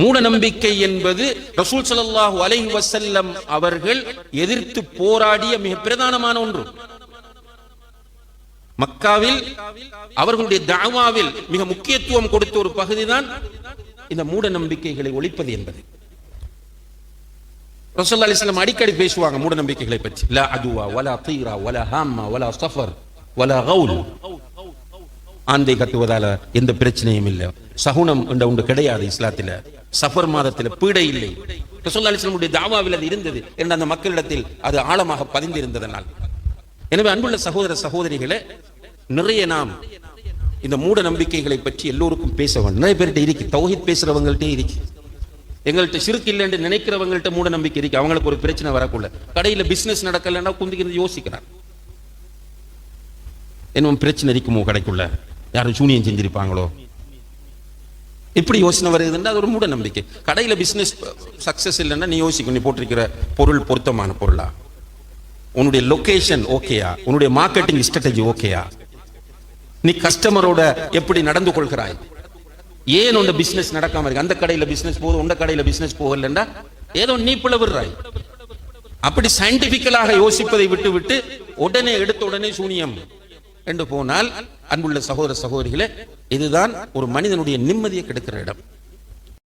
மூட நம்பிக்கை என்பது ரசூல் ஸல்லல்லாஹு அலஹி வசல்லம் அவர்கள் எதிர்த்து போராடிய மிக பிரதானமான ஒன்று. மக்காவில் அவர்களுடைய தாவாவில் மிக முக்கியத்துவம் கொடுத்த ஒரு பகுதிதான் இந்த மூட நம்பிக்கைகளை ஒழிப்பது என்பது. ரசூல்லா அலிஸ்லாம் அடிக்கடி பேசுவாங்க மூட நம்பிக்கைகளை பற்றி. லா அதுவா வலா தீரா வலா ஹாமா வலா சஃபர் வலா கவுல் ஆந்தை கத்துவதால எந்த பிரச்சனையும் இல்லை. சகுனம் என்ற ஒன்று கிடையாது இஸ்லாத்தில். சஃபர் மாதத்தில் பீடை இல்லை. ரசூல்லா அலிஸ்லமுடைய தாவாவில் அது இருந்தது என்று அந்த மக்களிடத்தில் அது ஆழமாக பதிந்திருந்ததனால். எனவே அன்புள்ள சகோதர சகோதரிகளை நிறைய நாம் இந்த மூட நம்பிக்கைகளை பற்றி எல்லோருக்கும் பேச வேண்டும். நிறைய பேர்கிட்ட இருக்கு. தௌஹித் பேசுறவங்கள்ட்ட இருக்கு. எங்கள்கிட்ட சிறுக்கு இல்லைன்னு நினைக்கிறவங்கள்ட்ட மூட நம்பிக்கை இருக்கு. அவங்களுக்கு ஒரு பிரச்சனை வரக்குள்ள. கடையில பிசினஸ் நடக்கலைன்னா குந்திக்கிறது யோசிக்கிறார் என்ன பிரச்சனை இருக்குமோ கடைக்குள்ள? யாரும் சூனியம் செஞ்சிருப்பாங்களோ? இப்படி யோசனை வருதுன்னா அது ஒரு மூட நம்பிக்கை கடையில பிஸ்னஸ் சக்ஸஸ் இல்லைன்னா நீ யோசிக்கும் நீ போட்டிருக்கிற பொருள் பொருத்தமான பொருளா? உன்னுடைய லொகேஷன் ஓகேயா உன்னுடைய மார்க்கெட்டிங் ஸ்ட்ராட்டஜி ஓகேயா நீ கஸ்டமரோட எப்படி நடந்து கொள்கிறாய்? ஏன் உண்ட பிசினஸ் நடக்காம இருக்கு? அந்த கடையில பிசினஸ் போகுது உண்ட கடையில பிசினஸ் போகலண்டா ஏதோ நீ பிளவுறாய் அப்படி சயின்டிபிக்கலாக யோசிப்பதை விட்டு விட்டு உடனே எடுத்த உடனே சூனியம். என்று போனால் அன்புள்ள சகோதர சகோதரிகளே இதுதான் ஒரு மனிதனுடைய நிம்மதியை கெடுக்கிற இடம்.